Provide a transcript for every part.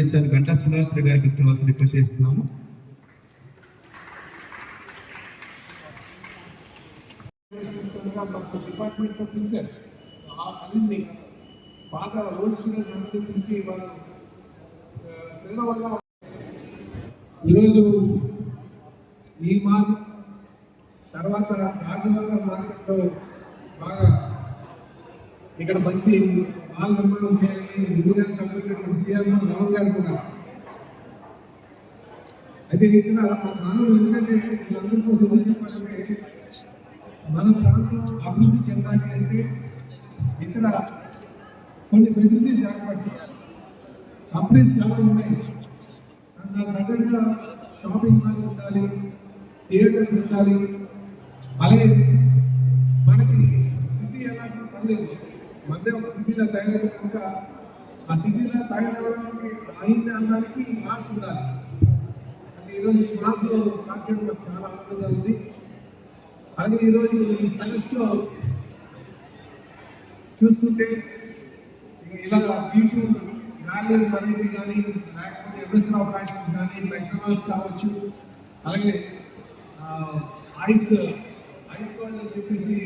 Minister Ganta Srinivasarao గారికి ఇవ్వాల్సి request చేస్తున్నాము. డిపార్ట్మెంట్ పిలిచారు ఆ పనిని పాత రూల్స్ స్టూడెంట్స్ వల్ల ఈరోజు ఈ మాల్ తర్వాత రాజమండ్రి మార్కెట్లో బాగా ఇక్కడ మంచి మాల్ నిర్మాణం చేయాలని ఇంజనీర్ కలిగినటువంటి సీఎం రావు గారు కూడా. అయితే ఇక్కడ మనం ఎందుకంటే వీళ్ళందరి కోసం ఎందుకు మన ప్రాంతం అభివృద్ధి చెందాలి అంటే ఇక్కడ కొన్ని ఫెసిలిటీస్ ఏర్పాటు చేయాలి. కంపెనీస్ చాలా ఉన్నాయి. దానికి తగ్గట్టుగా షాపింగ్ మాల్స్ ఉండాలి థియేటర్స్ ఉండాలి. అలాగే మనకి సిటీ ఎలా పర్లేదు. మధ్య ఒక సిటీలో తయారైనాక ఆ సిటీలో తయారవడానికి అయింది అనడానికి మార్క్స్ ఉండాలి. అంటే ఈరోజు ఈ మార్క్స్లో స్టార్ట్ చేయడం నాకు చాలా ఆనందంగా ఉంది. అలాగే ఈరోజు ఈ సైన్స్లో చూసుకుంటే ఇలా యూట్యూబ్ గార్డెన్స్ అనేది కానీ లేకపోతే ఎంఎస్ఆర్ ఆఫ్ ఫ్యాషన్ కానీ మెక్డొనాల్డ్స్ కావచ్చు. అలాగే ఐస్ ఐస్ వరల్డ్ అని చెప్పేసి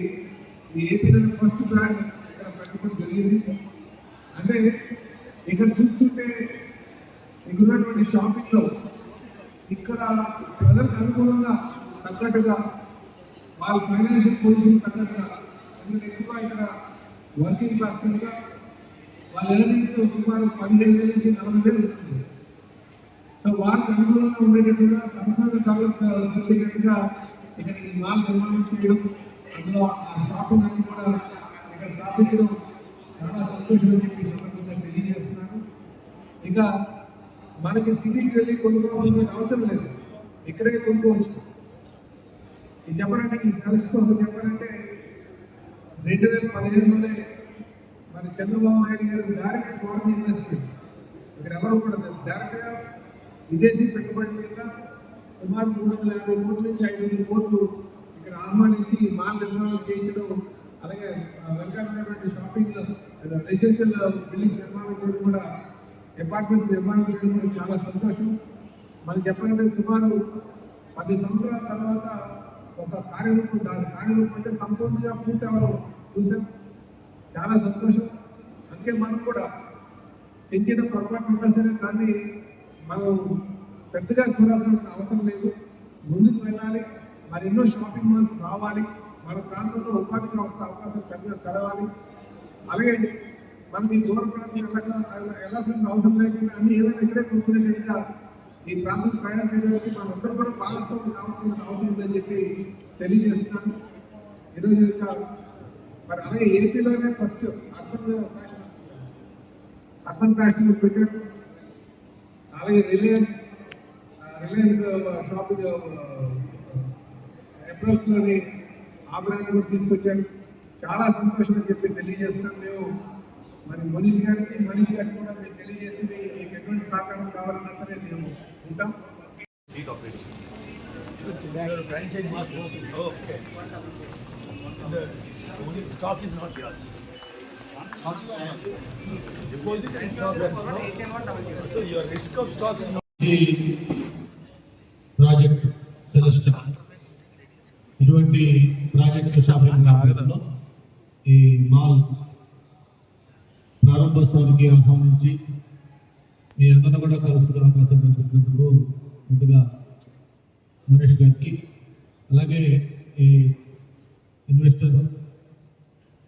ఏపీలో ఫస్ట్ బ్రాండ్ ఇక్కడ జరిగింది. అంటే ఇక్కడ చూసుకుంటే ఇక్కడ ఉన్నటువంటి షాపింగ్లో ఇక్కడ ప్రజలకు అనుకూలంగా తగ్గట్టుగా వాళ్ళ ఫైనాన్షియల్ పొజిషన్ తగ్గట్టుగా ఎందుకంటే ఎక్కువ ఇక్కడ వర్కింగ్ క్లాస్ కనుక వాళ్ళ ఎలిమెంట్స్ సుమారు పదిహేను వేల నుంచి నలభై వేలు ఉంటుంది సో వారికి అనుకూలంగా ఉండేటట్టుగా సంస్థలు డెవలప్ ఇక్కడ ఈ మాల్ నిర్మాణం చేయడం అందులో ఆ షాపింగ్ అన్ని కూడా ఇక్కడ స్థాపించడం చాలా సంతోషం చెప్పి ఈ సందర్భంగా తెలియజేస్తున్నాను. ఇంకా మనకి సిటీకి వెళ్ళి కొనుక్కోవాల్సిన అవసరం లేదు. ఇక్కడే కొనుక్కోవచ్చు. ఇది చెప్పడానికి ఈ సంవత్సరం చెప్పాలంటే రెండు వేల పదిహేనులోనే మన చంద్రబాబు నాయుడు గారు డైరెక్ట్ ఫారెన్ ఇన్వెస్ట్మెంట్ ఇక్కడ ఎవరు కూడా డైరెక్ట్గా విదేశీ పెట్టుబడి మీద సుమారు మూడు వందల యాభై కోట్ల నుంచి ఐదు వందల కోట్లు ఇక్కడ ఆహ్వానించి మాల్ నిర్మాణం చేయించడం అలాగే వెనకాలన్నటువంటి షాపింగ్ రెసిడెన్షియల్ బిల్డింగ్ నిర్మాణం చేయడం కూడా అపార్ట్మెంట్ నిర్మాణం చేయడం కూడా చాలా సంతోషం. మనం చెప్పాలంటే సుమారు పది సంవత్సరాల తర్వాత ఒక కార్యరూపం దాని కార్యరూపం అంటే సంపూర్ణంగా పూర్తి అవ్వడం చూసాం. చాలా సంతోషం. అందుకే మనం కూడా చిన్న చిన్న పొరపాటు ఉన్నా సరే దాన్ని మనం పెద్దగా చూడాల్సిన అవసరం లేదు. ముందుకు వెళ్ళాలి. మరి ఎన్నో షాపింగ్ మాల్స్ రావాలి. మన ప్రాంతంలో ఉపాధి వ్యవస్థ అవకాశాలు పెద్దగా కలవాలి అలాగే మనకి దూర ప్రాంతం వెళ్ళాల్సిన అవసరం లేకుండా అన్ని ఏదైనా ఇక్కడే చూసుకునేట్టుగా ఈ ప్రాంతం తయారు చేయడానికి మనందరూ కూడా భాగస్వామ్యం కావాల్సిన అవసరం ఉందని చెప్పి తెలియజేస్తున్నాను. ఈరోజు ఇంకా మరి అలాగే ఏపీలోనే first urban fashion urban fashion పెట్టారు. అలాగే రిలయన్స్ రిలయన్స్ షాపింగ్ అప్రోచ్లోని ఆ బ్రాండ్ కూడా తీసుకొచ్చారు చాలా సంతోషం అని చెప్పి తెలియజేస్తున్నాం మేము మరి మనిషి గారికి మనిషి గారికి కూడా మేము తెలియజేసి మీకు ఎటువంటి సహకారం కావాలన్నా సరే మేము ఉంటాం Your franchise must go. Oh, okay. The only stock is not yours. Deposit and stock is no. So your risk of stock is not. ఈ ప్రాజెక్ట్ సెలెస్టా ఇటువంటి ప్రాజెక్టు షాపింగ్ ఈ మాల్ ప్రారంభోత్సవానికి ఆహ్వానించి మీ అందరూ కూడా కలుసుకునే అవకాశం కల్పించినందుకు ముందుగా మనీష్ గారికి అలాగే ఈ ఇన్వెస్టర్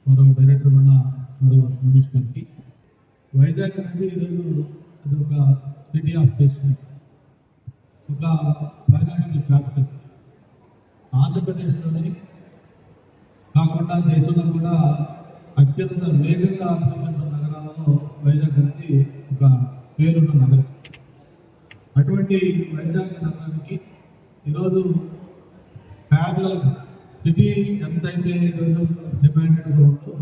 మరో డైరెక్టర్ ఉన్న మరో మనీష్ గారికి. వైజాగ్ అనేది ఈరోజు అది ఒక సిటీ ఆఫ్ డెస్టినీ ఒక ఫైనాన్షియల్ క్యాపిటల్ ఆంధ్రప్రదేశ్లోని కాకుండా దేశంలో కూడా అత్యంత వేగంగా అభివృద్ధి నగరాలలో వైజాగ్ అనేది ఒక పేరున్న నగరం. అటువంటి వైజాగ్ నగరానికి ఈరోజు ప్యారలల్ సిటీ ఎంతైతే ఈరోజు డిమాండెడ్గా ఉందో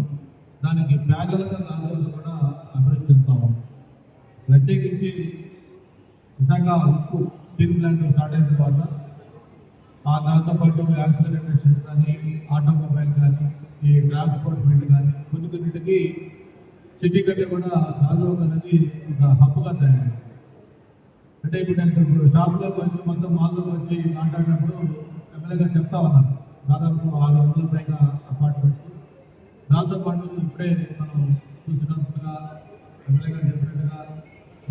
దానికి ప్యారలల్గా నగరాలు కూడా అభివృద్ధి చెందుతాము ప్రత్యేకించి విశాఖ ఉక్కు స్టీల్ ప్లాంట్ స్టార్ట్ అయిన తర్వాత ఆ దాంతో పాటు యాక్సిడెంట్ ఇండస్ట్రీస్ కానీ ఆటోమొబైల్ కానీ ఈ ట్రాన్స్పోర్ట్మెంట్ కానీ కొన్ని కొన్నిటికి సిటీ కంటే కూడా రాజభవన్ అనేది ఒక హబ్గా తయారైంది. అంటే ఇప్పుడు నేను ఇప్పుడు షాప్లోకి వచ్చి మొత్తం మాల్లోకి వచ్చి మాట్లాడినప్పుడు ఎమ్మెల్యేగా చెప్తా ఉన్నాను. దాదాపు ఆరు వందల పైగా అపార్ట్మెంట్స్ దాంతో పాటు ఇప్పుడే మనం చూసినట్టుగా ఎమ్మెల్యేగా చెప్పినట్టుగా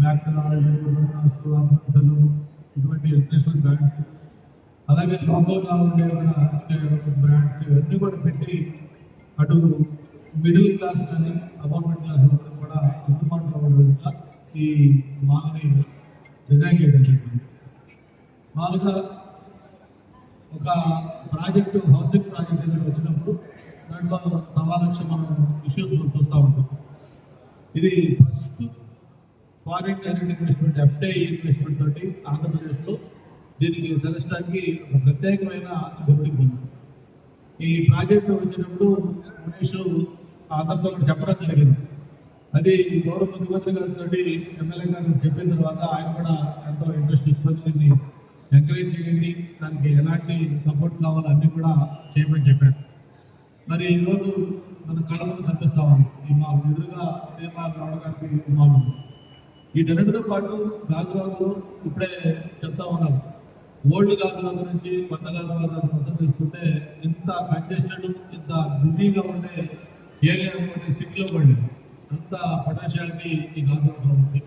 మ్యాక్డొనాల్డ్స్ ఇటువంటి ఇంటర్నేషనల్ బ్రాండ్స్ అలాగే లోకల్గా ఉండే బ్రాండ్స్ ఇవన్నీ కూడా పెట్టి అటు మిడిల్ క్లాస్ కానీ అపార్ట్మెంట్ క్లాస్ వాళ్ళకి కూడా అందుబాటులో ఉండే ఈ మాల్ని డిజైన్ చేయడం జరిగింది. మామూలుగా ఒక ప్రాజెక్టు హౌసింగ్ ప్రాజెక్ట్ దగ్గర వచ్చినప్పుడు దాంట్లో సవా లక్ష మనం ఇష్యూస్ మనం చూస్తూ ఉంటాం. ఇది first foreign direct investment FI investment తోటి ఆంధ్రప్రదేశ్లో దీనికి సెలెస్టాకి ఒక ప్రత్యేకమైన గుర్తింపు ఉంది. ఈ ప్రాజెక్టు వచ్చినప్పుడు మనీష్ ఆంధ్రలో చెప్పడం జరిగింది. అది గౌరవ ముఖ్యమంత్రి గారితో ఎమ్మెల్యే గారు చెప్పిన తర్వాత ఆయన కూడా ఎంతో ఇంట్రెస్ట్ తీసుకొని దీన్ని ఎంకరేజ్ చేయండి. దానికి ఎలాంటి సపోర్ట్ కావాలో అన్నీ కూడా చేయమని చెప్పారు. మరి ఈరోజు మన కళ ముందు ఈ మా ఎదురుగా సీఎంఆర్ రావు గారికి మామూలు ఉంది వీటన్నిటితో పాటు రాజభవన్లో ఇప్పుడే చెప్తా ఉన్నారు. ఓల్డ్ గాజువాక నుంచి కొత్త గాజువాక అర్థం చేసుకుంటే తీసుకుంటే కంజెస్టెడ్ ఇంత బిజీగా ఉండే ఏరియా ఒకటి సిటీలో పడింది అంత పొటాషియాలిటీ ఈ గాజువాకలో ఉంది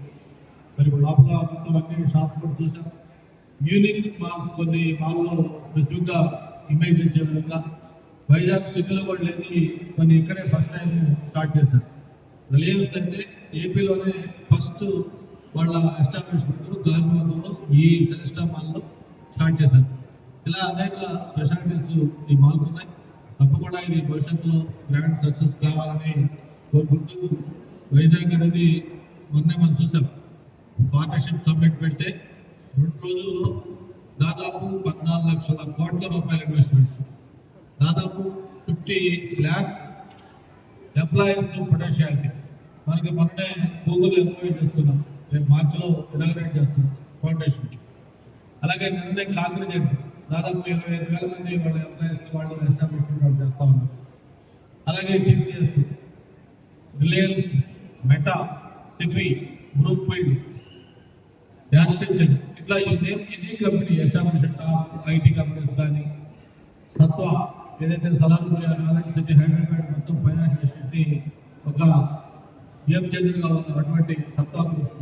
మరి లోపల మొత్తం అన్ని షాప్స్ కూడా చూసాం. యూనిక్ మాల్స్ కొన్ని మాల్లో స్పెసిఫిక్గా ఇమేజ్ ఇచ్చే విధంగా వైజాగ్ సిటీలో కూడా లేని కొన్ని ఇక్కడే ఫస్ట్ టైం స్టార్ట్ చేశారు రిలయన్స్ అయితే ఏపీలోనే ఫస్ట్ వాళ్ళ ఎస్టాబ్లిష్మెంట్ గాజువాకలో ఈ సెలెస్టా మాల్లో స్టార్ట్ చేశారు. ఇలా అనేక స్పెషాలిటీస్ ఈ మాల్కి ఉన్నాయి తప్పకుండా ఇది భవిష్యత్తులో గ్రాండ్ సక్సెస్ కావాలని కోరుకుంటూ వైజాగ్ అనేది మొన్నే మనం చూసాం. పార్ట్నర్షిప్ సబ్మిట్ పెడితే రెండు రోజుల్లో దాదాపు పద్నాలుగు లక్షల కోట్ల రూపాయల ఇన్వెస్ట్మెంట్స్ దాదాపు ఫిఫ్టీ ల్యాక్ ఎంప్లాయీస్ పొటెన్షియాలిటీ మనకి మొన్నే గూగుల్ ఎంక్వైరీ చేసుకున్నాం. రేపు మార్చిలో ఇనాగ్రేట్ చేస్తున్నాం ఫౌండేషన్ అలాగే నిన్నే కాగ్నిజెంట్ దాదాపు ఇరవై ఐదు వేల మంది వాళ్ళ ఎంప్లాయీస్ వాళ్ళు ఎస్టాబ్లిష్మెంట్ వాళ్ళు చేస్తా ఉన్నారు. అలాగే TCS Reliance Meta Sify Brookfield Accenture ఇట్లా ఈ కంపెనీ ఎస్టాబ్లిష్మెంట్ ఐటీ కంపెనీస్ కానీ సత్వ ఏదైతే సలార్పూర్ నారాయణ సిటీ హైదరాబాద్ మొత్తం ఫైనాన్షియల్ సిటీ ఒక గేమ్ చేంజర్గా ఉన్న అటువంటి సత్తా గ్రూప్